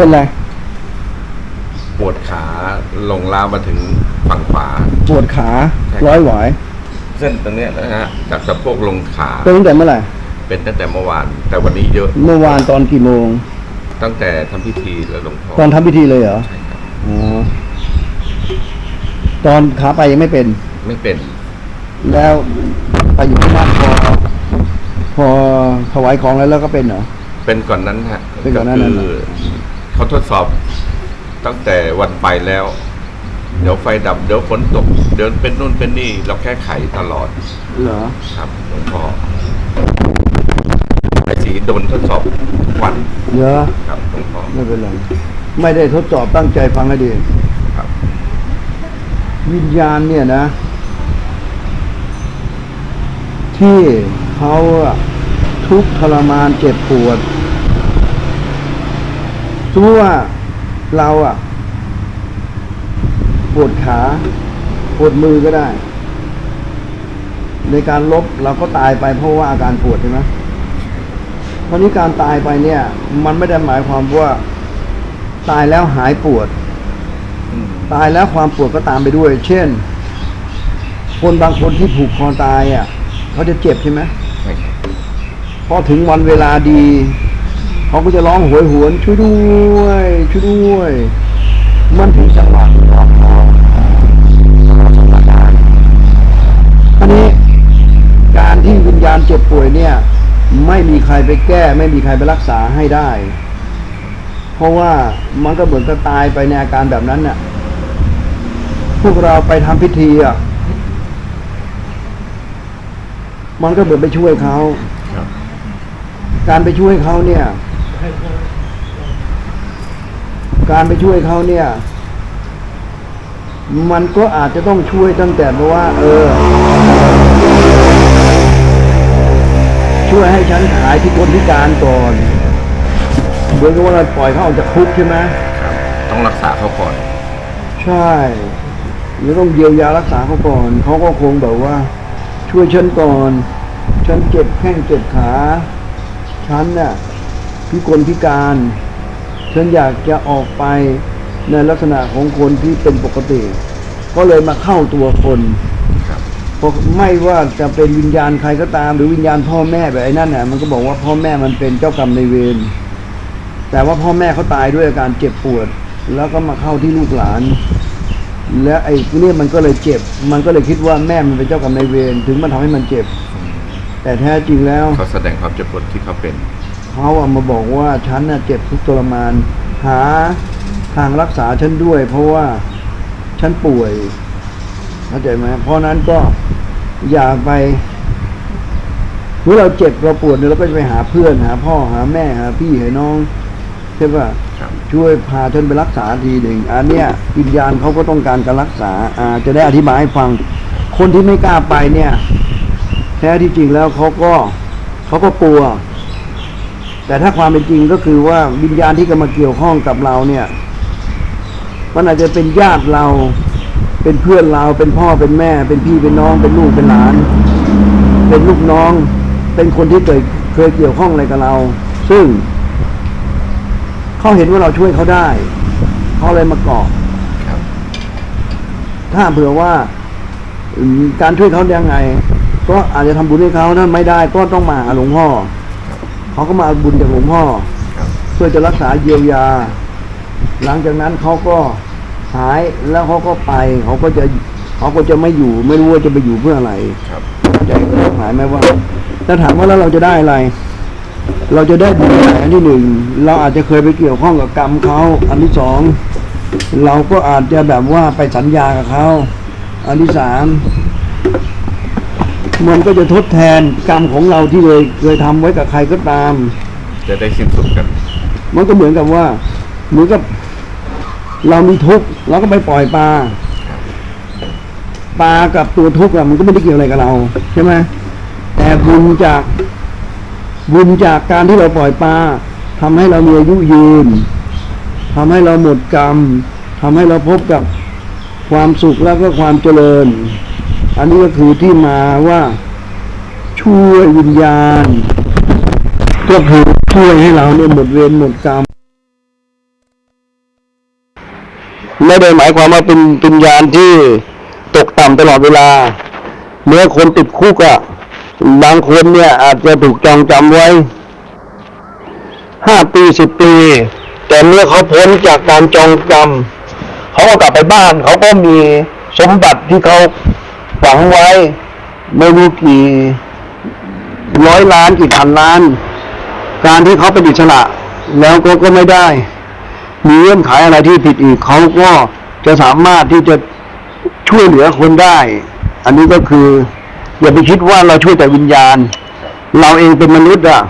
เป็นไร ปวดขาลงลามมาถึงฝั่งขวา ปวดขาใช่ ร้อยหวายเส้นตรงเนี้ยนะฮะจากสะโพกลงขาเป็นตั้งแต่เมื่อไหร่เป็นตั้งแต่เมื่อวาน แต่วันนี้เยอะเมื่อวานตอนกี่โมง ตั้งแต่ทำพิธีแล้วหลวงพ่อตอนทำพิธีเลยเหรอใช่ครับอ๋อตอนขาไปยังไม่เป็น ไม่เป็นแล้วไปอยู่ที่บ้านพอ พอถวายของแล้วแล้วก็เป็นเหรอ เป็นก่อนนั้นฮะเป็นก่อนหน้านั้นคือ เขาทดสอบตั้งแต่วันไปแล้ว เดี๋ยวไฟดับ เดี๋ยวฝนตก เดินเป็นนู่นเป็นนี่ เราแก้ไขตลอด เหรอ ครับหลวงพ่อไอ้สีโดนทดสอบทุกวันเหรอ ครับหลวงพ่อไม่เป็นไร ไม่ได้ทดสอบตั้งใจฟังให้ดี ครับ วิญญาณเนี่ยนะ ที่เขาอะทุกข์ทรมานเจ็บปวด สมมติว่าเราอะปวดขาปวดมือก็ได้ ในการลบเราก็ตายไปเพราะว่าอาการปวดใช่ไหมเพราะนี้การตายไปเนี่ย มันไม่ได้หมายความว่าตายแล้วหายปวดอืมตายแล้วความปวดก็ตามไปด้วย เช่น คนบางคนที่ผูกคอตายอะเขาจะเจ็บใช่ไหมใช่ครับพอถึงวันเวลาดี เขาก็จะร้องโหวยหวนช่วยด้วย ช่วยด้วย มันถึงจังหวะรอบคออันนี้การที่วิญญาณเจ็บป่วยเนี่ย ไม่มีใครไปแก้ ไม่มีใครไปรักษาให้ได้ เพราะว่ามันก็เหมือนกับตายไปในอาการแบบนั้นน่ะพวกเราไปทำพิธีอะมันก็เหมือนไปช่วยเขาครับการไปช่วยเขาเนี่ย การไปช่วยเขาเนี่ย มันก็อาจจะต้องช่วยตั้งแต่เพราะว่า เออ ช่วยให้ฉันหายที่คนพิการก่อนเหมือนกับว่าเราปล่อยเขาออกจากคุกใช่ไหมครับ ต้องรักษาเขาก่อน ใช่หรือต้องเยียวยารักษาเขาก่อน เขาก็คงแบบว่า ช่วยฉันก่อน ฉันเจ็บแข้งเจ็บขา ฉันน่ะ พิกลพิการ ฉันอยากจะออกไปในลักษณะของคนที่เป็นปกติ ก็เลยมาเข้าตัวคนครับพราะไม่ว่าจะเป็นวิญญาณใครก็ตาม หรือวิญญาณพ่อแม่แบบไอ้นั่นน่ะมันก็บอกว่าพ่อแม่มันเป็นเจ้ากรรมในเวรแต่ว่าพ่อแม่เขาตายด้วยอาการเจ็บปวด แล้วก็มาเข้าที่ลูกหลาน และไอ้เนี่ยมันก็เลยเจ็บ มันก็เลยคิดว่าแม่มันเป็นเจ้ากรรมในเวรถึงมันทำให้มันเจ็บ แต่แท้จริงแล้วเขาแสดงความเจ็บปวดที่เขาเป็น เขาอะมาบอกว่าฉันน่ะเจ็บทุกข์ทรมาน หาทางรักษาฉันด้วย เพราะว่าฉันป่วยเข้าใจไหมเพราะนั้นก็อย่าไปเมื่อเราเจ็บเราปวดเนี่ยเราก็จะไปหาเพื่อนหา พ่อหาแม่หาพี่หาน้องใช่ป่ะครับช่วยพาฉันไปรักษาทีหนึ่งอันเนี้ยวิญญาณเขาก็ต้องการการรักษาอ่าจะได้อธิบายให้ฟัง คนที่ไม่กล้าไปเนี่ย แท้ที่จริงแล้วเขาก็เขาก็กลัว แต่ถ้าความเป็นจริงก็คือว่าวิญญาณที่กำมาเกี่ยวข้องกับเราเนี่ย มันอาจจะเป็นญาติเรา เป็นเพื่อนเรา เป็นพ่อเป็นแม่ เป็นพี่เป็นน้อง เป็นลูกเป็นหลาน เป็นลูกน้อง เป็นคนที่เคยเคยเกี่ยวข้องอะไรกับเรา ซึ่งเขาเห็นว่าเราช่วยเขาได้เขาเลยมาเกาะถ้าเผื่อว่าการช่วยเขายังไง ก็อาจจะทำบุญให้เขาถ้าไม่ได้ก็ต้องมาหาหลวงพ่อ เขาก็มาเอาบุญจากหลวงพ่อ ครับ เพื่อจะรักษาเยียวยา หลังจากนั้นเขาก็หายแล้วเขาก็ไป เขาก็จะเขาก็จะไม่อยู่ไม่รู้ว่าจะไปอยู่เพื่ออะไรครับ เข้าใจหมายไหมว่าถ้าถามว่าแล้วเราจะได้อะไร เราจะได้บุญอะไรอันที่หนึ่งเราอาจจะเคยไปเกี่ยวข้องกับกรรมเขาอันที่สองเราก็อาจจะแบบว่าไปสัญญากับเขาอันที่สาม มันก็จะทดแทนกรรมของเราที่เคยเคยทำไว้กับใครก็ตาม จะได้สิ้นสุดกัน มันก็เหมือนกับว่าเหมือนกับเรามีทุกข์เราก็ไปปล่อยปลาปลากับตัวทุกข์อะมันก็ไม่ได้เกี่ยวอะไรกับเราใช่ไหมแต่บุญจากบุญจากการที่เราปล่อยปลาทำให้เรามีอายุยืนทำให้เราหมดกรรมทำให้เราพบกับความสุขแล้วก็ความเจริญ อันนี้ก็คือที่มาว่าช่วยวิญญาณ ก็คือช่วยให้เราเนี่ยหมดเวรหมดกรรมไม่ได้หมายความว่าเป็นวิญญาณที่ตกต่ำตลอดเวลา เมื่อคนติดคุกอะบางคนเนี่ยอาจจะถูกจองจำไว้ห้าปีสิบปี แต่เมื่อเขาพ้นจากการจองจำเขาก็กลับไปบ้าน เขาก็มีสมบัติที่เขา ฝังไว้ ไม่รู้กี่ร้อยล้านกี่พันล้าน การที่เขาเป็นอิสระแล้วก็ก็ไม่ได้ มีเงื่อนไขอะไรที่ผิดอีกเขาก็จะสามารถที่จะช่วยเหลือคนได้ อันนี้ก็คือ อย่าไปคิดว่าเราช่วยแต่วิญญาณ เราเองเป็นมนุษย์อะ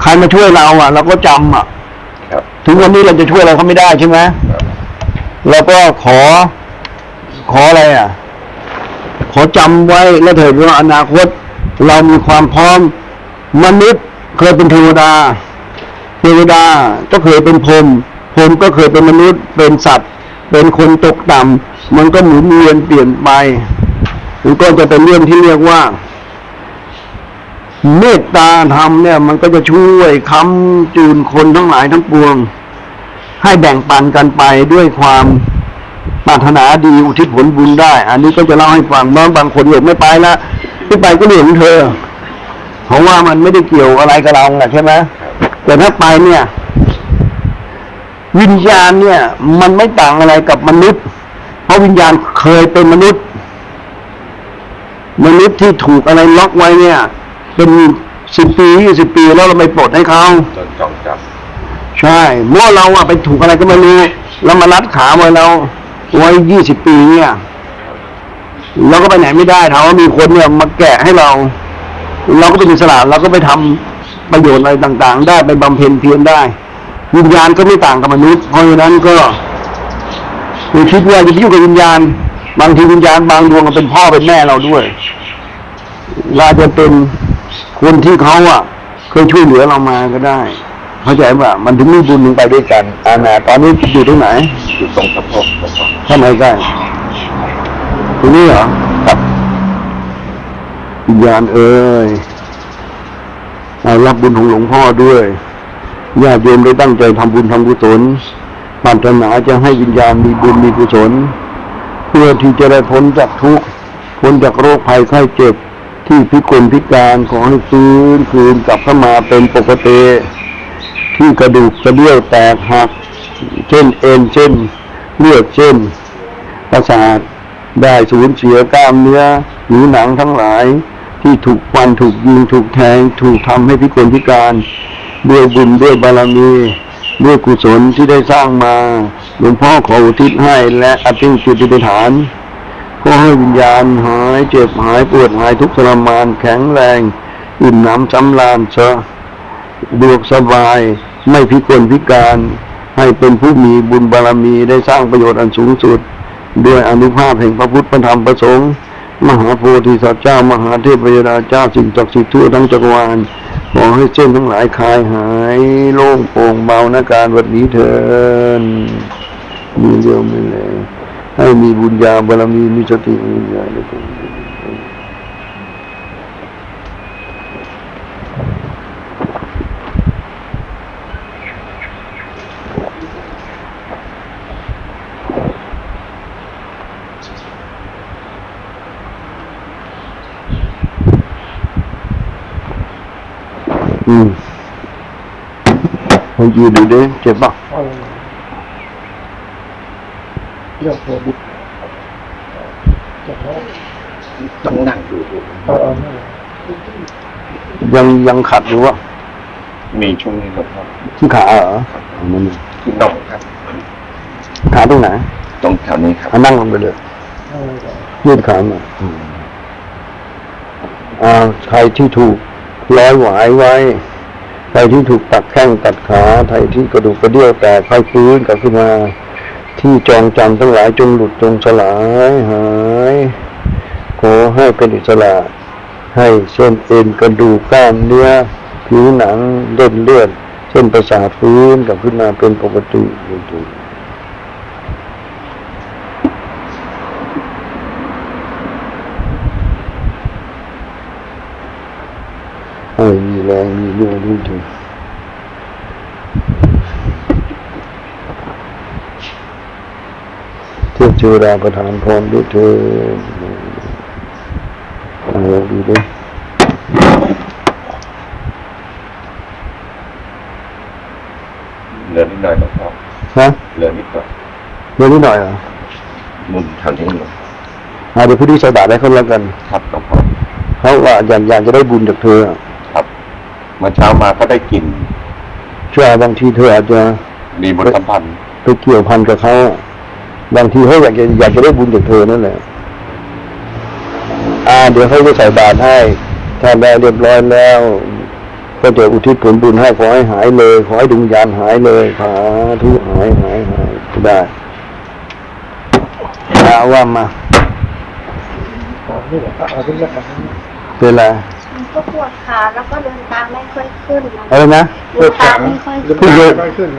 ใครมาช่วยเราอะเราก็จำอะครับถึงวันนี้เราจะช่วยอะไรเขาไม่ได้ใช่ไหมเราก็ขอ ขออะไรอะ ขอจำไว้แล้วเถิดว่าอนาคต เรามีความพร้อมมนุษย์เคยเป็นเทวดา เทวดาก็เคยเป็นพรมพรมก็เคยเป็นมนุษย์ เป็นสัตว์ เป็นคนตกต่ำมันก็หมุนเวียนเปลี่ยนไปมันก็จะเป็นเรื่องที่เรียกว่า เมตตาธรรมเนี่ย มันก็จะช่วยค้ำจูนคนทั้งหลายทั้งปวง ให้แบ่งปันกันไปด้วยความ ปรารถนาดีอุทิศผลบุญได้ อันนี้ก็จะเล่าให้ฟังบางบางคนบอกไม่ไปละไม่ไปก็เรื่องของเธอ เพราะว่ามันไม่ได้เกี่ยวอะไรกับเราไงใช่ไหมแต่ถ้าไปเนี่ย วิญญาณเนี่ย มันไม่ต่างอะไรกับมนุษย์ เพราะวิญญาณเคยเป็นมนุษย์ มนุษย์ที่ถูกอะไรล็อกไว้เนี่ย เป็นสิบปียี่สิบปีแล้วเราไม่ปลดให้เขาจนจองจใช่เมื่อเราอะไปถูกอะไรก็ไม่รู้แล้วมารัดขาไว้เรา ว้ยี่สิบปีเนี่ยเราก็ไปไหนไม่ได้ถามว่ามีคนเนี่ยมาแกะให้เรา เราก็เป็นอิสระเราก็ไปทำประโยชน์อะไรต่างๆ ได้ไปบำเพ็ญเพียรได้ วิญญาณก็ไม่ต่างกับมนุษย์ เพราะฉะนั้นก็คือคิดว่าจะไปยุ่กับวิญญาณ บางทีวิญญาณบางดวงก็เป็นพ่อเป็นแม่เราด้วยเราจะเป็นคนที่เขาอะ เคยช่วยเหลือเรามาก็ได้ เข้าใจป่ะมันถึงมีบุญถึงไปด้วยกันอาณาตอนนี้อยู่ตรงไหนำอยู่ตรงสะโพกสะโพกข้างในใกล้ตรงนี้เหรอครับวิญญาณเอ้ยเอารับบุญของหลวงพ่อด้วยญาติโยมได้ตั้งใจทำบุญทำกุศลปรารถนาจะให้วิญญาณมีบุญมีกุศล เพื่อที่จะได้พ้นจากทุกข์พ้นจากโรคภัยไข้เจ็บที่พิกลพิการขอให้ฟื้นคืนกลับเข้ามาเป็นปกติ ที่กระดูกกระเดี่ยวแตกหัก เช่นเอ็นเช่นเลือดเช่น ประสาทได้สูญเสียกล้ามเนื้อหรือหนังทั้งหลาย ที่ถูกฟันถูกยิงถูกแทง ถูกทำให้พิกลพิการ ด้วยบุญด้วยบารมีด้วยกุศลที่ได้สร้างมาหลวงพ่อขออุทิศให้และอธิษฐานฐานก็ให้วิญญาณหายเจ็บหายปวดหายทุกข์ทรมานแข็งแรง อิ่มน้ำสำราญเสะ ดวกสบาย ไม่พิกลพิการ ให้เป็นผู้มีบุญบารมีได้สร้างประโยชน์อันสูงสุด ด้วยอนุภาพแห่งพระพุทธพระธรรมพระสงฆ์มหาโพธิสัตว์เจ้า มหาเทพยดาเจ้าสิ่งศักดิ์สิทธิ์ทั่วทั้งจักรวาลขอให้เส้นทั้งหลายคลายหาย โล่งโปร่งเบานาการวันนี้เถินมีเดียวไม่เลยให้มีบุญญาบารมีมีสติมีญญาในตัว อืมให้ยืนดูดิเจ็บปะเรื่องโควิดจะท้องต้องนั่งดูดูเออนั่นแหละยังยังขัดอยู่วะมีช่วงนี้หลวงพ่อที่ขาเหรอมันที่น่องครับขาตรงไหนตรงแถวนี้ครับเอานั่งลงไปเลยนั่นเลยก่อนยืดขามาอ่าใครที่ถูก ร้อยหวายไว้ ใครที่ถูกตัดแข้งตัดขาใครที่กระดูกกระเดี่ยวแตกใครฟื้นกลับขึ้นมา ที่จองจำทั้งหลายจงหลุดจงสลายหายขอให้เป็นอิสระให้เส้นเอ็นกระดูกกล้ามเนื้อผิวหนังเลือดเลือดเส้นประสาทฟื้นกลับขึ้นมาเป็นปกติให้ มีแรงมีเรื่องรู้ถึงเทพเจราประทานพรด้วยเธอเอาดูดิเหลือนิดหน่อยหลวงพ่อฮะเหลือนิดหน่อยเดี๋ยวนิดหน่อยเหรอมุมแถวนี้หลวงอ่าเดี๋ยวพี่ดีใส่บาตรให้เขาแล้วกัน ครับหลวงพ่อเขาว่าอยากอยากจะได้บุญจากเธออะครับเมื่อเช้ามาก็ได้กลิ่นช่วยบางทีเธออาจจะมีบทสัมพันธ์ไปเกี่ยวพันกับเขาอะบางทีเขาอยากจะอยากจะได้บุญจากเธอนั่นแหละอ่าเดี๋ยวเขาจะใส่บาตรให้ถ้าได้เรียบร้อยแล้ว ก็จะอุทิศผลบุญให้ขอให้หายเลยขอให้ดวงวิญญาณหายเลยสาธุหายหายหายได้เอาว่ามาตอนนี้แหละก็เอาขึ้นแล้วกันเป็นไรมัน ก็ปวดขาแล้วก็เดินตามไม่ค่อยขึ้นนะอะไรนะเดินตามไม่ค่อยขึ้ขึ้นนไม่ขึ้น